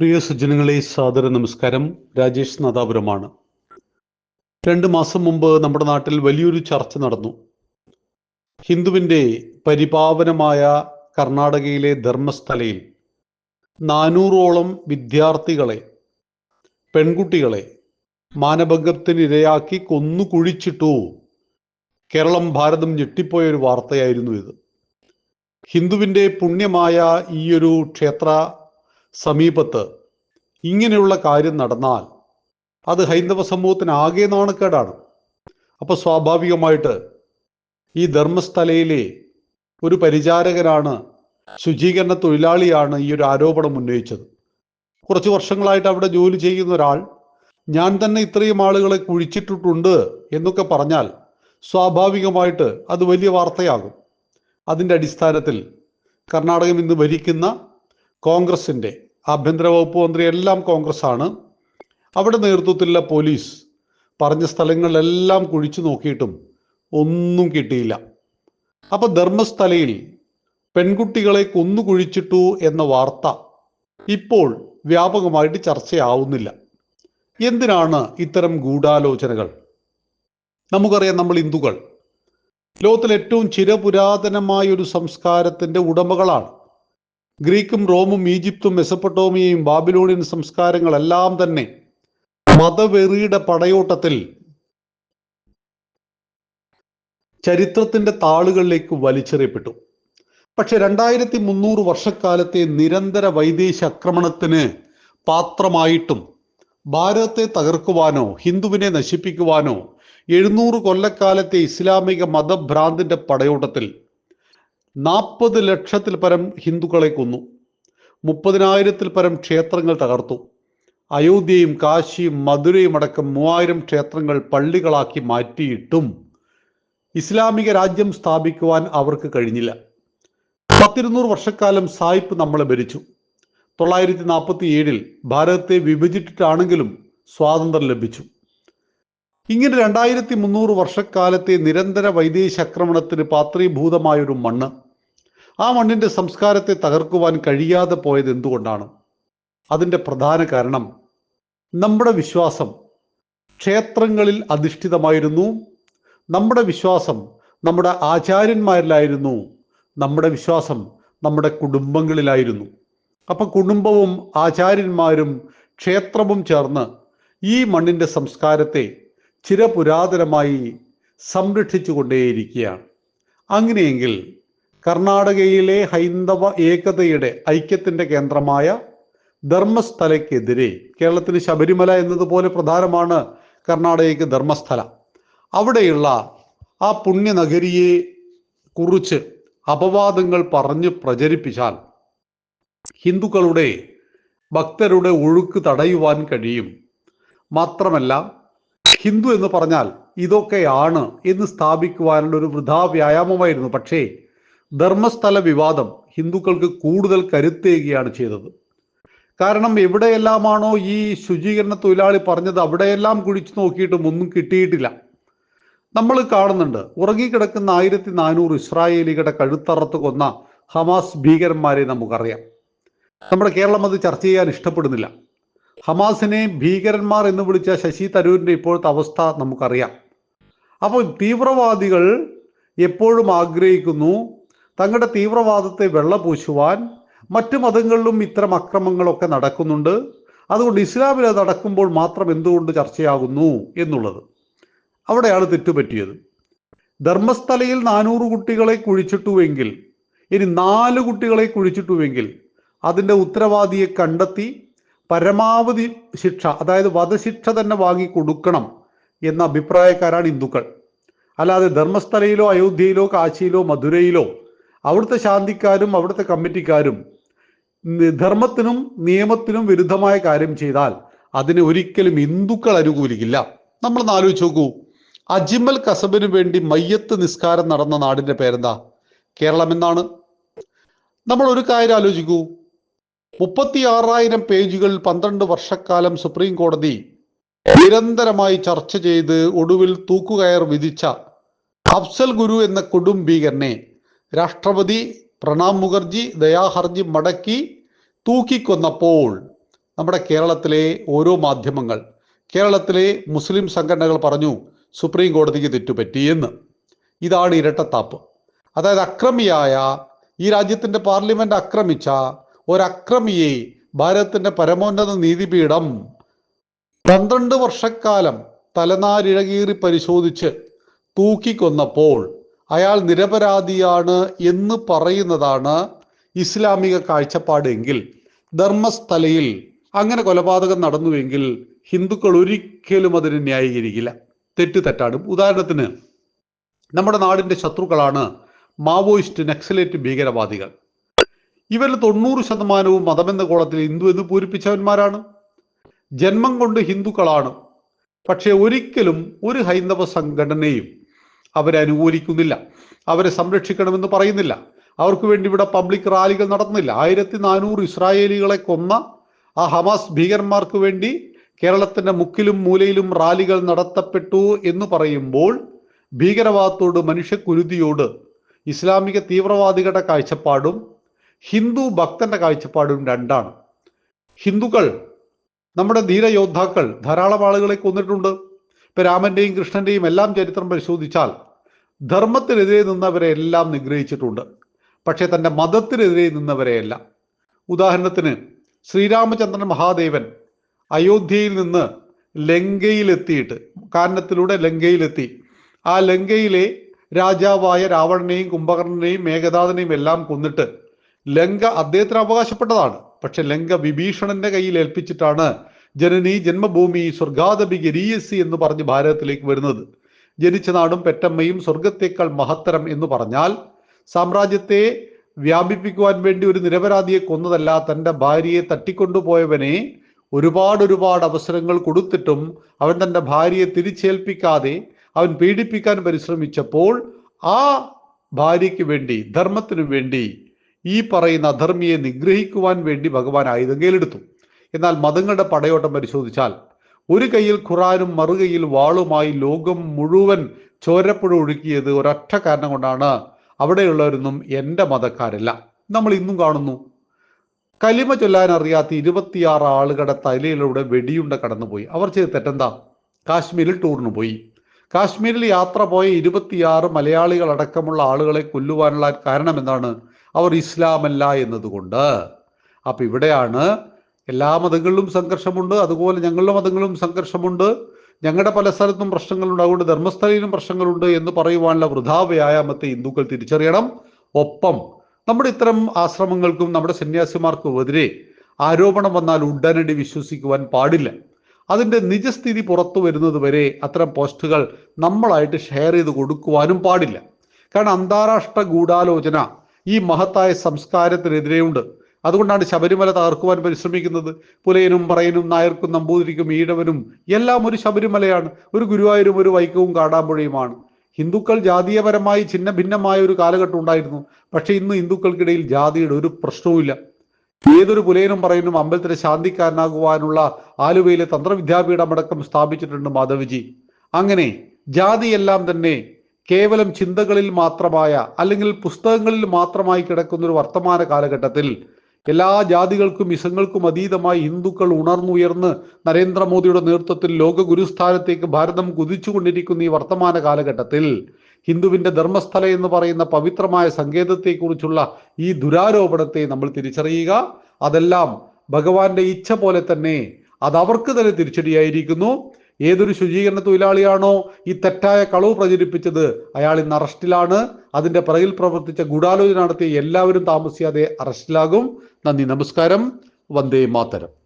പ്രിയ സജ്ജനങ്ങളെ സാദര നമസ്കാരം. രാജേഷ് നാദാപുരമാണ്. രണ്ട് മാസം മുമ്പ് നമ്മുടെ നാട്ടിൽ വലിയൊരു ചർച്ച നടന്നു. ഹിന്ദുവിന്റെ പരിപാവനമായ കർണാടകയിലെ ധർമ്മസ്ഥലയിൽ നാനൂറോളം വിദ്യാർത്ഥികളെ പെൺകുട്ടികളെ മാനഭംഗത്തിനിരയാക്കി കൊന്നു കുഴിച്ചിട്ടു. കേരളം ഭാരതം ഞെട്ടിപ്പോയ ഒരു വാർത്തയായിരുന്നു ഇത്. ഹിന്ദുവിന്റെ പുണ്യമായ ഈയൊരു ക്ഷേത്ര സമീപത്ത്. ഇങ്ങനെയുള്ള കാര്യം നടന്നാൽ അത് ഹൈന്ദവ സമൂഹത്തിന് ആകെ നാണക്കേടാണ്. അപ്പൊ സ്വാഭാവികമായിട്ട് ഈ ധർമ്മസ്ഥലയിലെ ഒരു പരിചാരകനാണ് ശുചീകരണ തൊഴിലാളിയാണ് ഈ ഒരു ആരോപണം ഉന്നയിച്ചത്. കുറച്ച് വർഷങ്ങളായിട്ട് അവിടെ ജോലി ചെയ്യുന്ന ഒരാൾ ഞാൻ തന്നെ ഇത്രയും ആളുകളെ കുഴിച്ചിട്ടിട്ടുണ്ട് എന്നൊക്കെ പറഞ്ഞാൽ സ്വാഭാവികമായിട്ട് അത് വലിയ വാർത്തയാകും. അതിന്റെ അടിസ്ഥാനത്തിൽ കർണാടകം ഇന്ന് ഭരിക്കുന്ന കോൺഗ്രസിന്റെ ആഭ്യന്തര വകുപ്പ് മന്ത്രി എല്ലാം കോൺഗ്രസ് ആണ് അവിടെ നേതൃത്വത്തിലുള്ള പോലീസ് പറഞ്ഞ സ്ഥലങ്ങളിലെല്ലാം കുഴിച്ചു നോക്കിയിട്ടും ഒന്നും കിട്ടിയില്ല. അപ്പൊ ധർമ്മസ്ഥലയിൽ പെൺകുട്ടികളെ കൊന്നു കുഴിച്ചിട്ടു എന്ന വാർത്ത ഇപ്പോൾ വ്യാപകമായിട്ട് ചർച്ചയാവുന്നില്ല. എന്തിനാണ് ഇത്തരം ഗൂഢാലോചനകൾ? നമുക്കറിയാം നമ്മൾ ഹിന്ദുക്കൾ. ലോകത്തിലെ ഏറ്റവും ചിരപുരാതനമായ ഒരു സംസ്കാരത്തിന്റെ ഉടമകളാണ്. ഗ്രീക്കും റോമും ഈജിപ്തും മെസപ്പട്ടോമിയയും ബാബിലോണിയൻ സംസ്കാരങ്ങളെല്ലാം തന്നെ മതവെറിയുടെ പടയോട്ടത്തിൽ ചരിത്രത്തിന്റെ താളുകളിലേക്ക് വലിച്ചെറിയപ്പെട്ടു. പക്ഷെ രണ്ടായിരത്തി മുന്നൂറ് വർഷക്കാലത്തെ നിരന്തര വൈദേശ ആക്രമണത്തിന് പാത്രമായിട്ടും ഭാരതത്തെ തകർക്കുവാനോ ഹിന്ദുവിനെ നശിപ്പിക്കുവാനോ എഴുന്നൂറ് കൊല്ലക്കാലത്തെ ഇസ്ലാമിക മതഭ്രാന്തിന്റെ പടയോട്ടത്തിൽ നാൽപ്പത് ലക്ഷത്തിൽ പരം ഹിന്ദുക്കളെ കൊന്നു. മുപ്പതിനായിരത്തിൽ പരം ക്ഷേത്രങ്ങൾ തകർത്തു. അയോധ്യയും കാശിയും മധുരയും അടക്കം മൂവായിരം ക്ഷേത്രങ്ങൾ പള്ളികളാക്കി മാറ്റിയിട്ടും ഇസ്ലാമിക രാജ്യം സ്ഥാപിക്കുവാൻ അവർക്ക് കഴിഞ്ഞില്ല. പത്തിരുന്നൂറ് വർഷക്കാലം സായിപ്പ് നമ്മളെ ഭരിച്ചു. തൊള്ളായിരത്തി നാൽപ്പത്തി ഏഴിൽ ഭാരതത്തെ വിഭജിച്ചിട്ടാണെങ്കിലും സ്വാതന്ത്ര്യം ലഭിച്ചു. ഇങ്ങനെ രണ്ടായിരത്തി മുന്നൂറ് വർഷക്കാലത്തെ നിരന്തര വൈദേശ ആക്രമണത്തിന് പാത്രീഭൂതമായ ഒരു മണ്ണ്. ആ മണ്ണിന്റെ സംസ്കാരത്തെ തകർക്കുവാൻ കഴിയാതെ പോയത് എന്തുകൊണ്ടാണ്? അതിന്റെ പ്രധാന കാരണം നമ്മുടെ വിശ്വാസം ക്ഷേത്രങ്ങളിൽ അധിഷ്ഠിതമായിരുന്നു. നമ്മുടെ വിശ്വാസം നമ്മുടെ ആചാര്യന്മാരിലായിരുന്നു. നമ്മുടെ വിശ്വാസം നമ്മുടെ കുടുംബങ്ങളിലായിരുന്നു. അപ്പൊ കുടുംബവും ആചാര്യന്മാരും ക്ഷേത്രവും ചേർന്ന് ഈ മണ്ണിന്റെ സംസ്കാരത്തെ ചിരപുരാതനമായി സംരക്ഷിച്ചു കൊണ്ടേയിരിക്കുകയാണ് അങ്ങനെയെങ്കിൽ കർണാടകയിലെ ഹൈന്ദവ ഏകതയുടെ ഐക്യത്തിന്റെ കേന്ദ്രമായ ധർമ്മസ്ഥലയ്ക്കെതിരെ കേരളത്തിന് ശബരിമല എന്നതുപോലെ പ്രധാനമാണ് കർണാടകയ്ക്ക് ധർമ്മസ്ഥല അവിടെയുള്ള ആ പുണ്യനഗരിയെ കുറിച്ച് അപവാദങ്ങൾ പറഞ്ഞ് പ്രചരിപ്പിച്ചാൽ ഹിന്ദുക്കളുടെ ഭക്തരുടെ ഒഴുക്ക് തടയുവാൻ കഴിയും. മാത്രമല്ല ഹിന്ദു എന്ന് പറഞ്ഞാൽ ഇതൊക്കെയാണ് എന്ന് സ്ഥാപിക്കുവാനുള്ള ഒരു വൃഥാ വ്യായാമമായിരുന്നു പക്ഷേ ധർമ്മസ്ഥല വിവാദം ഹിന്ദുക്കൾക്ക് കൂടുതൽ കരുത്തേകുകയാണ് ചെയ്തത്. കാരണം എവിടെയെല്ലാമാണോ ഈ ശുചീകരണ തൊഴിലാളി പറഞ്ഞത് അവിടെയെല്ലാം കുഴിച്ചു നോക്കിയിട്ടും ഒന്നും കിട്ടിയിട്ടില്ല. നമ്മൾ കാണുന്നുണ്ട് ഉറങ്ങിക്കിടക്കുന്ന ആയിരത്തി നാനൂറ് ഇസ്രായേലികളുടെ കഴുത്തറത്ത് കൊന്ന ഹമാസ് ഭീകരന്മാരെ നമുക്കറിയാം. നമ്മുടെ കേരളം അത് ചർച്ച ചെയ്യാൻ ഇഷ്ടപ്പെടുന്നില്ല. ഹമാസിനെ ഭീകരന്മാർ എന്ന് വിളിച്ച ശശി തരൂരിന്റെ ഇപ്പോഴത്തെ അവസ്ഥ നമുക്കറിയാം. അപ്പോൾ തീവ്രവാദികൾ എപ്പോഴും ആഗ്രഹിക്കുന്നു തങ്ങളുടെ തീവ്രവാദത്തെ വെള്ളപൂശുവാൻ മറ്റു മതങ്ങളിലും ഇത്തരം അക്രമങ്ങളൊക്കെ നടക്കുന്നുണ്ട്. അതുകൊണ്ട് ഇസ്ലാമിൽ നടക്കുമ്പോൾ മാത്രം എന്തുകൊണ്ട് ചർച്ചയാകുന്നു എന്നുള്ളത്. അവിടെയാണ് തെറ്റുപറ്റിയത്. ധർമ്മസ്ഥലയിൽ നാനൂറ് കുട്ടികളെ കുഴിച്ചിട്ടുവെങ്കിൽ ഇനി നാല് കുട്ടികളെ കുഴിച്ചിട്ടുവെങ്കിൽ അതിന്റെ ഉത്തരവാദിയെ കണ്ടെത്തി പരമാവധി ശിക്ഷ അതായത് വധശിക്ഷ തന്നെ വാങ്ങി കൊടുക്കണം എന്ന അഭിപ്രായക്കാരാണ് ഹിന്ദുക്കൾ. അല്ലാതെ ധർമ്മസ്ഥലയിലോ അയോധ്യയിലോ കാശിയിലോ മധുരയിലോ അവിടുത്തെ ശാന്തിക്കാരും അവിടുത്തെ കമ്മിറ്റിക്കാരും ധർമ്മത്തിനും നിയമത്തിനും വിരുദ്ധമായ കാര്യം ചെയ്താൽ അതിനെ ഒരിക്കലും ഹിന്ദുക്കൾ അനുകൂലിക്കില്ല. നമ്മളൊന്ന് ആലോചിച്ച് നോക്കൂ. അജിമൽ കസബിന് വേണ്ടി മയ്യത്ത് നിസ്കാരം നടന്ന നാടിന്റെ പേരെന്താ? കേരളം എന്നാണ്. നമ്മൾ ഒരു കാര്യം ആലോചിക്കൂ. മുപ്പത്തി ആറായിരം പേജുകൾ പന്ത്രണ്ട് വർഷക്കാലം സുപ്രീം കോടതി നിരന്തരമായി ചർച്ച ചെയ്ത് ഒടുവിൽ തൂക്കുകയർ വിധിച്ച അഫ്സൽ ഗുരു എന്ന കൊടും ഭീകരനെ രാഷ്ട്രപതി പ്രണാബ് മുഖർജി ദയാഹർജി മടക്കി തൂക്കിക്കൊന്നപ്പോൾ നമ്മുടെ കേരളത്തിലെ ഓരോ മാധ്യമങ്ങൾ കേരളത്തിലെ മുസ്ലിം സംഘടനകൾ പറഞ്ഞു സുപ്രീം കോടതിക്ക് തെറ്റുപറ്റി എന്ന്. ഇതാണ് ഇരട്ടത്താപ്പ്. അതായത് അക്രമിയായ ഈ രാജ്യത്തിന്റെ പാർലമെന്റ് ആക്രമിച്ച ഒരക്രമിയെ ഭാരതത്തിന്റെ പരമോന്നത നീതിപീഠം പന്ത്രണ്ട് വർഷക്കാലം തലനാരിഴകീറി പരിശോധിച്ച് തൂക്കിക്കൊന്നപ്പോൾ അയാൾ നിരപരാധിയാണ് എന്ന് പറയുന്നതാണ് ഇസ്ലാമിക കാഴ്ചപ്പാടെങ്കിൽ ധർമ്മസ്ഥലയിൽ അങ്ങനെ കൊലപാതകം നടന്നുവെങ്കിൽ ഹിന്ദുക്കൾ ഒരിക്കലും അതിനെ ന്യായീകരിക്കില്ല. തെറ്റ് തെറ്റാണ്. ഉദാഹരണത്തിന് നമ്മുടെ നാടിന്റെ ശത്രുക്കളാണ് മാവോയിസ്റ്റ് നക്സലേറ്റ് ഭീകരവാദികൾ. ഇവരിൽ തൊണ്ണൂറ് ശതമാനവും മതമെന്ന കോളത്തിൽ ഹിന്ദു എന്ന് പൂരിപ്പിച്ചവന്മാരാണ്. ജന്മം കൊണ്ട് ഹിന്ദുക്കളാണ്. പക്ഷെ ഒരിക്കലും ഒരു ഹൈന്ദവ സംഘടനയും അവരെ അനുകൂലിക്കുന്നില്ല. അവരെ സംരക്ഷിക്കണമെന്ന് പറയുന്നില്ല. അവർക്ക് വേണ്ടി ഇവിടെ പബ്ലിക് റാലികൾ നടത്തുന്നില്ല. ആയിരത്തി നാനൂറ് ഇസ്രായേലികളെ കൊന്ന ആ ഹമാസ് ഭീകരന്മാർക്ക് വേണ്ടി കേരളത്തിന്റെ മുക്കിലും മൂലയിലും റാലികൾ നടത്തപ്പെട്ടു എന്ന് പറയുമ്പോൾ ഭീകരവാദത്തോട് മനുഷ്യക്കുരുതിയോട് ഇസ്ലാമിക തീവ്രവാദികളുടെ കാഴ്ചപ്പാടും ഹിന്ദു ഭക്തന്റെ കാഴ്ചപ്പാടും രണ്ടാണ്. ഹിന്ദുക്കൾ നമ്മുടെ ധീരയോദ്ധാക്കൾ ധാരാളം ആളുകളെ കൊന്നിട്ടുണ്ട്. ഇപ്പൊ രാമന്റെയും കൃഷ്ണന്റെയും എല്ലാം ചരിത്രം പരിശോധിച്ചാൽ ധർമ്മത്തിനെതിരെ നിന്നവരെ എല്ലാം നിഗ്രഹിച്ചിട്ടുണ്ട്. പക്ഷെ തന്റെ മതത്തിനെതിരെ നിന്നവരെയല്ല ഉദാഹരണത്തിന് ശ്രീരാമചന്ദ്രൻ മഹാദേവൻ അയോധ്യയിൽ നിന്ന് ലങ്കയിലെത്തിയിട്ട് കാരണത്തിലൂടെ ലങ്കയിലെത്തി. ആ ലങ്കയിലെ രാജാവായ രാവണനെയും കുംഭകർണനെയും മേഘനാഥനെയും എല്ലാം കൊന്നിട്ട് ലങ്ക അദ്ദേഹത്തിന് അവകാശപ്പെട്ടതാണ്. പക്ഷെ ലങ്ക വിഭീഷണന്റെ കയ്യിൽ ഏൽപ്പിച്ചിട്ടാണ് ജനനി ജന്മഭൂമി സ്വർഗാദപി ഗരീയസി എന്ന് പറഞ്ഞ് ഭാരതത്തിലേക്ക് വരുന്നത്. ജനിച്ച നാടും പെറ്റമ്മയും സ്വർഗത്തേക്കാൾ മഹത്തരം എന്ന് പറഞ്ഞാൽ സാമ്രാജ്യത്തെ വ്യാപിപ്പിക്കുവാൻ വേണ്ടി ഒരു നിരപരാധിയെ കൊന്നതല്ല തന്റെ ഭാര്യയെ തട്ടിക്കൊണ്ടുപോയവനെ ഒരുപാട് ഒരുപാട് അവസരങ്ങൾ കൊടുത്തിട്ടും അവൻ തന്റെ ഭാര്യയെ തിരിച്ചേൽപ്പിക്കാതെ അവൻ പീഡിപ്പിക്കാൻ പരിശ്രമിച്ചപ്പോൾ ആ ഭാര്യയ്ക്ക് വേണ്ടി ധർമ്മത്തിനു വേണ്ടി ഈ പറയുന്ന അധർമ്മിയെ നിഗ്രഹിക്കുവാൻ വേണ്ടി ഭഗവാൻ ആയുധം കയ്യിലെടുത്തു എന്നാൽ മതങ്ങളുടെ പടയോട്ടം പരിശോധിച്ചാൽ ഒരു കയ്യിൽ ഖുറാനും മറുകൈയിൽ വാളുമായി ലോകം മുഴുവൻ ചോരപ്പുഴ ഒഴുക്കിയത് ഒരൊറ്റ കാരണം കൊണ്ടാണ് അവിടെയുള്ളവരൊന്നും എന്റെ മതക്കാരല്ല. നമ്മൾ ഇന്നും കാണുന്നു. കലിമ ചൊല്ലാൻ അറിയാത്ത ഇരുപത്തിയാറ് ആളുകളുടെ തലയിലൂടെ വെടിയുണ്ട കടന്നുപോയി. അവർ ചെയ്ത് തെറ്റെന്താ? കാശ്മീരിൽ ടൂറിന് പോയി. കാശ്മീരിൽ യാത്ര പോയ ഇരുപത്തിയാറ് മലയാളികൾ അടക്കമുള്ള ആളുകളെ കൊല്ലുവാനുള്ള കാരണം എന്താണ്? അവർ ഇസ്ലാമല്ല എന്നതുകൊണ്ട്. അപ്പം ഇവിടെയാണ് എല്ലാ മതങ്ങളിലും സംഘർഷമുണ്ട്. അതുപോലെ ഞങ്ങളുടെ മതങ്ങളിലും സംഘർഷമുണ്ട്. ഞങ്ങളുടെ പല സ്ഥലത്തും പ്രശ്നങ്ങളുണ്ട്. അതുകൊണ്ട് ധർമ്മസ്ഥലയിലും പ്രശ്നങ്ങളുണ്ട് എന്ന് പറയുവാനുള്ള വൃഥാ വ്യായാമത്തെ ഹിന്ദുക്കൾ തിരിച്ചറിയണം. ഒപ്പം നമ്മുടെ ഇത്തരം ആശ്രമങ്ങൾക്കും നമ്മുടെ സന്യാസിമാർക്കും എതിരെ ആരോപണം വന്നാൽ ഉടനടി വിശ്വസിക്കുവാൻ പാടില്ല. അതിന്റെ നിജസ്ഥിതി പുറത്തു വരുന്നത് വരെ അത്തരം പോസ്റ്റുകൾ നമ്മളായിട്ട് ഷെയർ ചെയ്ത് കൊടുക്കുവാനും പാടില്ല. കാരണം അന്താരാഷ്ട്ര ഗൂഢാലോചന ഈ മഹത്തായ സംസ്കാരത്തിനെതിരെയുണ്ട്. അതുകൊണ്ടാണ് ശബരിമല തകർക്കുവാൻ പരിശ്രമിക്കുന്നത്. പുലയനും പറയനും നായർക്കും നമ്പൂതിരിക്കും ഈഴവനും എല്ലാം ഒരു ശബരിമലയാണ്. ഒരു ഗുരുവായൂരും ഒരു വൈക്കവും കാടാമ്പുഴയുമാണ്. ഹിന്ദുക്കൾ ജാതീയപരമായി ചിന്ന ഭിന്നമായ ഒരു കാലഘട്ടം ഉണ്ടായിരുന്നു. പക്ഷെ ഇന്ന് ഹിന്ദുക്കൾക്കിടയിൽ ജാതിയുടെ ഒരു പ്രശ്നവുമില്ല. ഏതൊരു പുലയനും പറയനും അമ്പലത്തിലെ ശാന്തിക്കാരനാകുവാനുള്ള ആലുവയിലെ തന്ത്രവിദ്യാപീഠമടക്കം സ്ഥാപിച്ചിട്ടുണ്ട് മാധവജി. അങ്ങനെ ജാതിയെല്ലാം തന്നെ കേവലം ചിന്തകളിൽ മാത്രമായ അല്ലെങ്കിൽ പുസ്തകങ്ങളിൽ മാത്രമായി കിടക്കുന്ന ഒരു വർത്തമാന കാലഘട്ടത്തിൽ എല്ലാ ജാതികൾക്കും ഇസങ്ങൾക്കും അതീതമായി ഹിന്ദുക്കൾ ഉണർന്നുയർന്ന് നരേന്ദ്രമോദിയുടെ നേതൃത്വത്തിൽ ലോക ഗുരുസ്ഥാനത്തേക്ക് ഭാരതം കുതിച്ചുകൊണ്ടിരിക്കുന്ന ഈ വർത്തമാന കാലഘട്ടത്തിൽ ഹിന്ദുവിന്റെ ധർമ്മസ്ഥല എന്ന് പറയുന്ന പവിത്രമായ സങ്കേതത്തെക്കുറിച്ചുള്ള ഈ ദുരാരോപണത്തെ നമ്മൾ തിരിച്ചറിയുക. അതെല്ലാം ഭഗവാന്റെ ഇച്ഛ പോലെ തന്നെ അത് അവർക്ക് തന്നെ തിരിച്ചടിയായിരിക്കുന്നു. ഏതൊരു ശുചീകരണ തൊഴിലാളിയാണോ ഈ തെറ്റായ കളവ് പ്രചരിപ്പിച്ചത്? അയാൾ ഇന്ന് അറസ്റ്റിലാണ്. അതിന്റെ പിറകിൽ പ്രവർത്തിച്ച ഗൂഢാലോചന നടത്തിയ എല്ലാവരും താമസിയാതെ അറസ്റ്റിലാകും. നന്ദി നമസ്കാരം. വന്ദേ മാതരം.